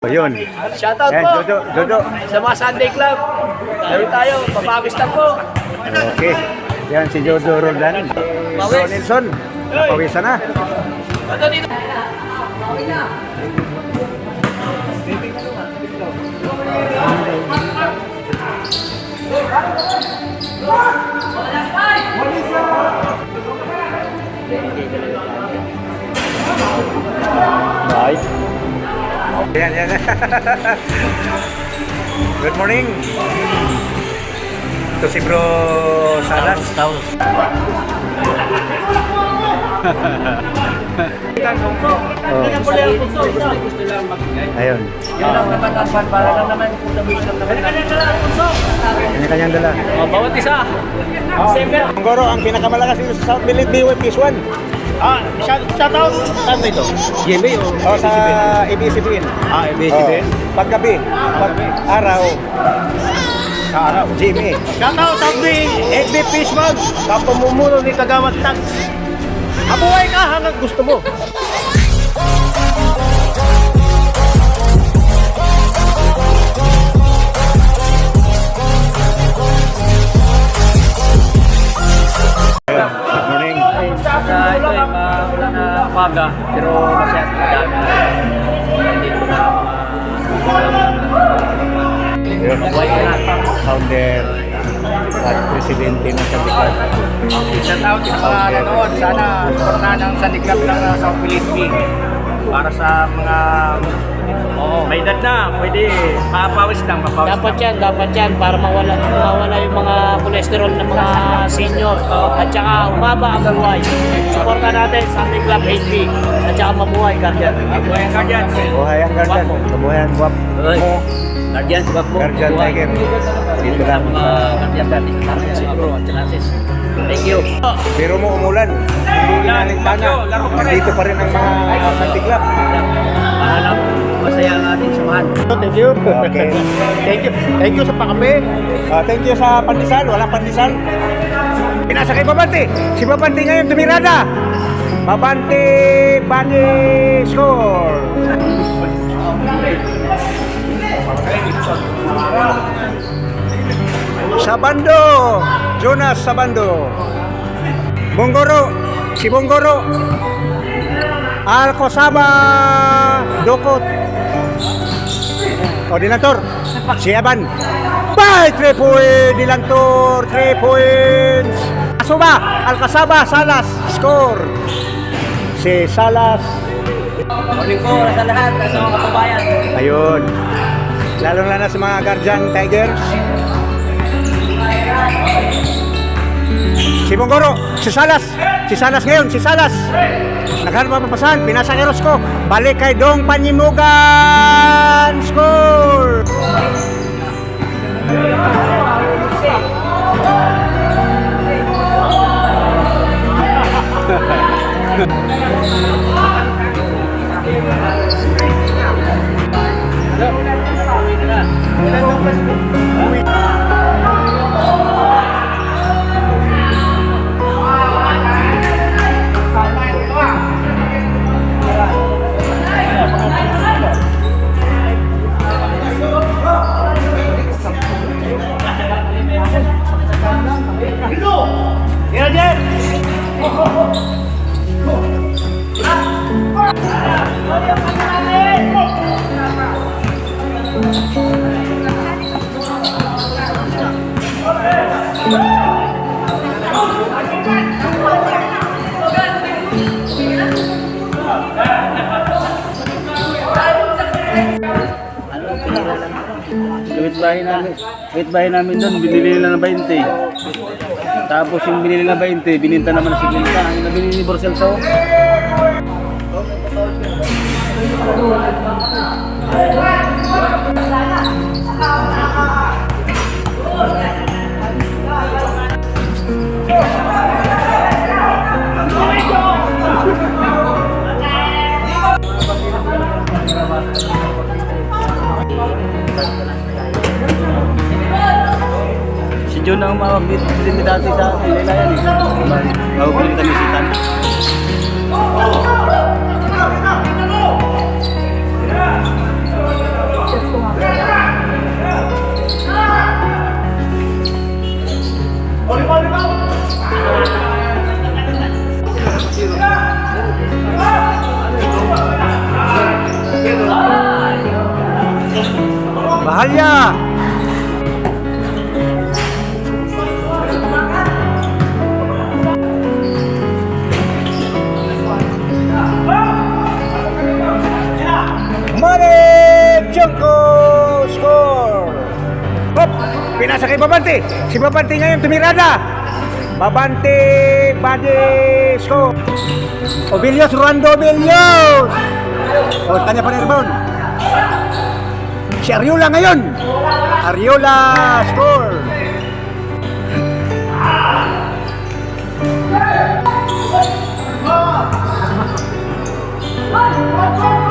Ayun. Shoutout Yan, po Jojo, Jojo. sa mga Sunday Club. Laro tayo, papawis lang po. Okay. Yan si Jojo Roldan. Pawis. Nelson. Napawisan na. Ito dito. Right. Yan, yan. Good morning. Ito si Bro Salas. Magbigay. ayun. Yan naman ang fan para lang naman kung nabis lang naman. Kanya-kanyang dala. Oh, bawat isa. December. Goro, ang pinakamalakas dito sa South Bilid BY Peace 1. Ah, shout, shout out. Saan ito? GMA o? O sa ABCBN. Ah, Oh, ABS-CBN. paggabi, pag araw, Sa araw. GMA. Shout out sa FB, Fishbag. Kapamumuno ni Kagawad Tax. Abuhay ka hanggang gusto mo. Umaga, pero masyadong madami na. Dito na Yun, Buhay na. founder at presidente ng Sandikat. Shout out sa mga nanood. Sana supportahan ang sandiklap ng uh, South Philippines. Para sa mga Oo. May edad na, pwede mapawis lang, mapawis Dapat yan, dapat yan para mawala, mawala yung mga cholesterol ng mga senior at saka umaba ang buhay. Suporta natin sa aming club HB at saka mabuhay guardian. Mabuhay ang guardian. Buhay ang Guardian. Mabuhay ang guwap mo. Guardian, subak mo. Guardian Tiger. Dito lang. Mga guardian natin, natin si Bro at saka sis. Thank you. Pero mo umulan. Hindi inalintana. Nandito pa rin ang mga Sandiklap. Samahan. Thank you. Okay. Thank you. Thank you sa pakape. Ah, thank you sa pandesal. Walang pandesal. Pinasa kay Babante. Si Babante ngayon tumirada. Babante Bani score. Sabando. Jonas Sabando. Bonggoro. Si Bonggoro. Alcosaba Dokot. Ordinator. Si Evan. By 3 point Dilantor. 3 points. Asuba. Alcasaba. Salas. Score. Si Salas. Morning po sa lahat, sa mga kababayan. Ayun. Lalo na sa mga Guardian Tigers. Si Bonggoro, si Salas, si Salas ngayon, si Salas. Naghanap ang papasahan, pinasa kay Rosco. Balik kay Dong Panyimugan. Score! Wait bahay namin. Wait bahay namin doon, binili nila ng 20. Tapos yung binili na 20, bininta naman sa 50. Ang na binili ni Borselso. Si John ang umawag din, dati sa akin. Nila yan eh. Mahuli kami si Tan. Bahalya. Babante. Si Babante ngayon tumirada. Babante Bade score. Obilios Rolando Obilios. O, kanya pa na. Si Ariola ngayon. Ariola score. Okay,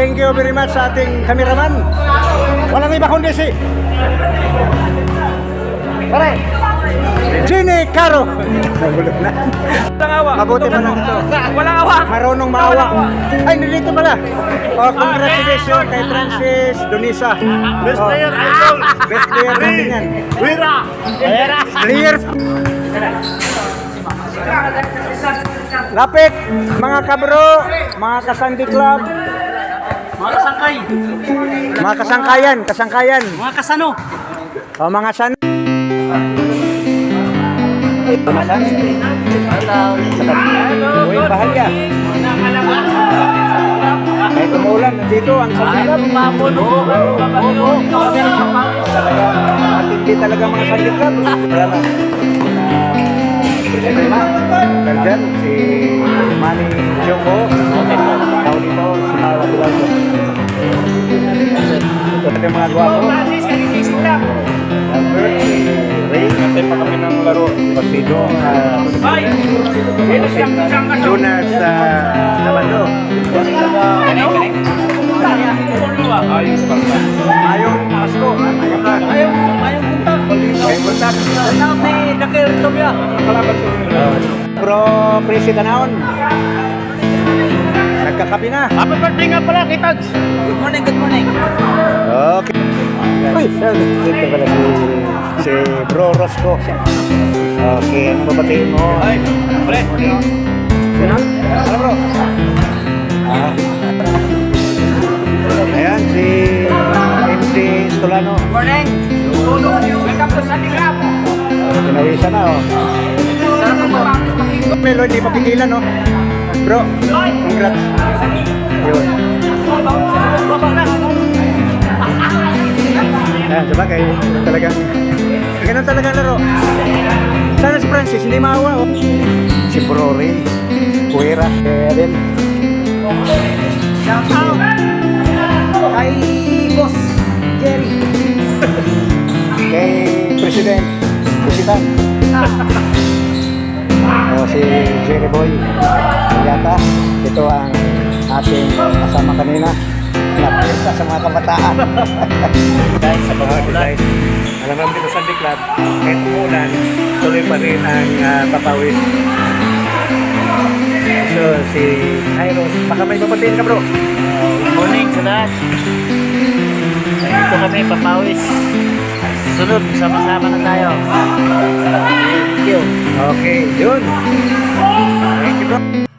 thank you very much sa ating cameraman. Walang iba kundi si... Pare! Ginny Caro! Nagulog na. Walang awa. Mabuti pa ito. Walang awa. Marunong maawa. Ay, nandito pala. Oh, congratulations kay Francis Donisa. Best player, idol. Best player natin yan. Wira! Player. Lapit, mga kabro, mga kasandi club, Mga kasangkay, mga kasangkayan, kasangkayan. mga kasano. O mga san... Mga san? Uy, bahalya. Kahit umulan, nandito ang sandiklab. Talaga, matindi talaga mga sandiklab. Salamat. Nandyan, si Manny Jumbo. Tao dito, Mawa Dulango. Ito yung mga. Albert, si Ray. Natay pa kami ng laro. Partido. Ay! Jonas sa Sabado. Ayos pa. Ayaw Pasko. Ayaw. Ayaw. Ayaw punta. Ayaw punta. Tanaw ni Dakil Tobia. Pro Presi Tanaon. Nagkakapi na. Happy birthday nga pala, Kitags! Good morning, good morning. Okay. Uy, dito pala si, si Bro Rosco. Okay, ano babatiin mo? Ay, pre! Sino? Ano bro? Ah. Ayan, si MC Stolano. Morning! Welcome to Sunday Club! Pinawisan na, oh. Melo, hindi papigilan, no? Bro, congrats. Yun. Ayan, sabagay, talagang, ganun talagang laro. Sana si Francis, hindi maawa, oh. Si Bro Ray, Kuwera, kaya din. Shout out kay Boss Jerry. Kay President, Kusitan. O si Jerry Boy, yata, ito ang ating kasama kanina. Napirsa sa mga kabataan. Guys, sa mga guys, alam naman dito sa Club, kahit umulan, tuloy pa rin ang uh, papawis. So, si Hyros, baka may babatiin ka bro. Good morning sa lahat. Nandito kami, papawis. Sunod, sama-sama na tayo. Thank you. Okay, yun. Thank you.